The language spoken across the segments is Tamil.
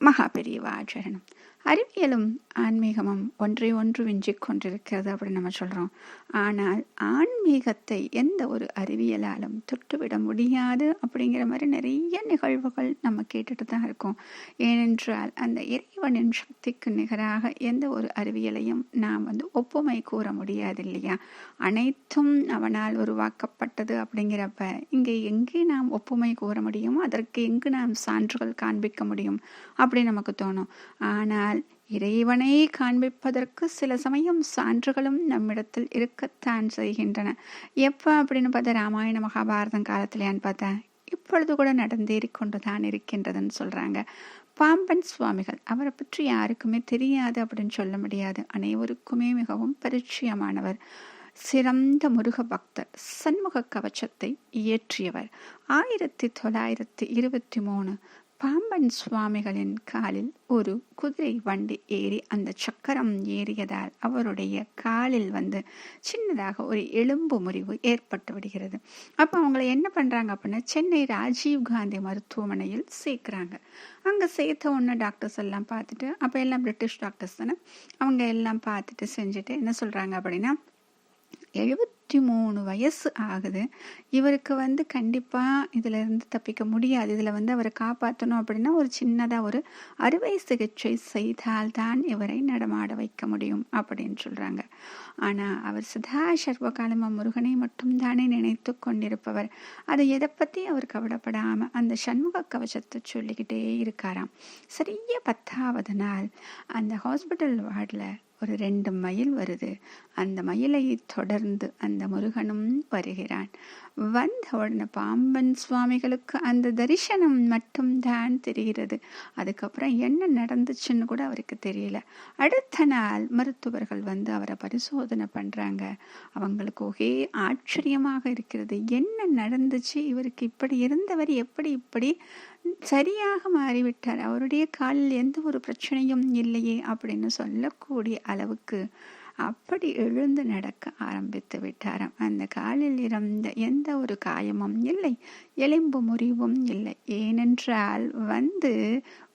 மகா அறிவியலும் ஆன்மீகமும் ஒன்றை ஒன்று விஞ்சிக் கொண்டிருக்கிறது அப்படின்னு நம்ம சொல்கிறோம் ஆனால் ஆன்மீகத்தை எந்த ஒரு அறிவியலாலும் தொட்டுவிட முடியாது அப்படிங்கிற மாதிரி நிறைய நிகழ்வுகள் நம்ம கேட்டுட்டு தான் இருக்கோம். ஏனென்றால் அந்த இறைவனின் சக்திக்கு நிகராக எந்த ஒரு அறிவியலையும் நாம் வந்து ஒப்புமை கூற முடியாது இல்லையா? அனைத்தும் அவனால் உருவாக்கப்பட்டது அப்படிங்கிறப்ப இங்கே எங்கே நாம் ஒப்புமை கூற முடியும் அதற்கு எங்கு நாம் சான்றுகள் காண்பிக்க முடியும்? அப்படி நமக்கு தோணும். ஆனால் இறைவனை காண்பிப்பதற்கு சில சமயம் சான்றுகளும் நம்மிடத்தில் இருக்கத்தான் செய்கின்றன. எப்போ அப்படின்னு பார்த்தா ராமாயண மகாபாரதம் காலத்திலேயான்னு பார்த்தா இப்பொழுது கூட நடந்தேறி கொண்டு தான் இருக்கின்றதுன்னு சொல்கிறாங்க பாம்பன் சுவாமிகள் அவரை பற்றி யாருக்குமே தெரியாது அப்படின்னு சொல்ல முடியாது. அனைவருக்குமே மிகவும் பரிச்சயமானவர். சிறந்த முருக பக்தர் சண்முக கவச்சத்தை இயற்றியவர். ஆயிரத்தி தொள்ளாயிரத்தி இருபத்தி மூணு பாம்பன் சுவாமிகளின் காலில் ஒரு குதிரை வண்டி ஏறி அந்த சக்கரம் ஏறியதால் அவருடைய காலில் வந்து சின்னதாக ஒரு எலும்பு முறிவு ஏற்பட்டு விடுகிறது. அப்போ அவங்கள என்ன பண்ணுறாங்க அப்படின்னா சென்னை ராஜீவ் காந்தி மருத்துவமனையில் சேர்க்குறாங்க. அங்கே சேர்த்த ஒன்று டாக்டர்ஸ் எல்லாம் பார்த்துட்டு அப்போ எல்லாம் பிரிட்டிஷ் டாக்டர்ஸ் தானே அவங்க எல்லாம் பார்த்துட்டு செஞ்சுட்டு என்ன சொல்கிறாங்க அப்படின்னா எழுபத்தி மூணு வயசு ஆகுது. இவருக்கு வந்து கண்டிப்பாக இதிலிருந்து தப்பிக்க முடியாது. இதில் வந்து அவரை காப்பாற்றணும் அப்படின்னா ஒரு சின்னதாக ஒரு அறுவை சிகிச்சை செய்தால்தான் இவரை நடமாட வைக்க முடியும் அப்படின்னு சொல்கிறாங்க ஆனால் அவர் சதா சர்வகாலமா முருகனை மட்டும்தானே நினைத்து கொண்டிருப்பவர். அதை எதை பற்றி அவர் கவலைப்படாமல் அந்த சண்முக கவசத்தை சொல்லிக்கிட்டே இருக்காராம். சரியா பத்தாவது நாள். அந்த ஹாஸ்பிட்டல் வார்டில் ஒரு ரெண்டு மயில் வருது. அந்த மயிலை தொடர்ந்து அந்த முருகனும் வருகிறான். வந்த உடனே பாம்பன் சுவாமிகளுக்கு அந்த தரிசனம் மட்டும்தான் தெரிகிறது. அதுக்கப்புறம் என்ன நடந்துச்சுன்னு கூட அவருக்கு தெரியல. அடுத்த நாள் மருத்துவர்கள் வந்து அவரை பரிசோதனை பண்ணுறாங்க அவங்களுக்கு ஒரே ஆச்சரியமாக இருக்கிறது. என்ன நடந்துச்சு? இவருக்கு இப்படி இருந்தவர் எப்படி இப்படி சரியாக மாறிவிட்டார். அவருடைய காலில் எந்த ஒரு பிரச்சனையும் இல்லையே அப்படின்னு சொல்லக்கூடிய அளவுக்கு அப்படி எழுந்து நடக்க ஆரம்பித்து விட்டாராம். அந்த காலில் இருந்த எந்த ஒரு காயமும் இல்லை. எலும்பு முறிவும் இல்லை. ஏனென்றால் வந்து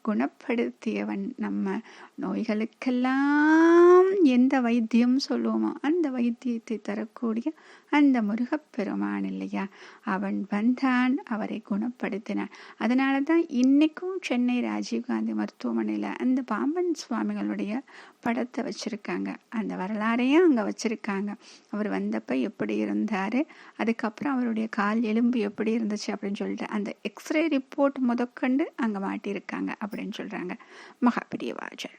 குணப்படுத்தியவன் நம்ம நோய்களுக்கெல்லாம் எந்த வைத்தியம் சொல்லுவோமோ அந்த வைத்தியத்தை தரக்கூடிய அந்த முருகப்பெருமான் இல்லையா? அவன் வந்தான் அவரை குணப்படுத்தினான். அதனால தான் இன்னைக்கும் சென்னை ராஜீவ்காந்தி மருத்துவமனையில் அந்த பாம்பன் சுவாமிகளுடைய படத்தை வச்சுருக்காங்க. அந்த வரலாறையும் அங்கே வச்சுருக்காங்க. அவர் வந்தப்போ எப்படி இருந்தார் அதுக்கப்புறம் அவருடைய கால் எலும்பு எப்படி இருந்துச்சு அப்படின்னு சொல்லிட்டு அந்த எக்ஸ்ரே ரிப்போர்ட் முதற்கண்டு அங்கே மாட்டியிருக்காங்க அப்படின்னு சொல்கிறாங்க மகாபிரியவாஜர்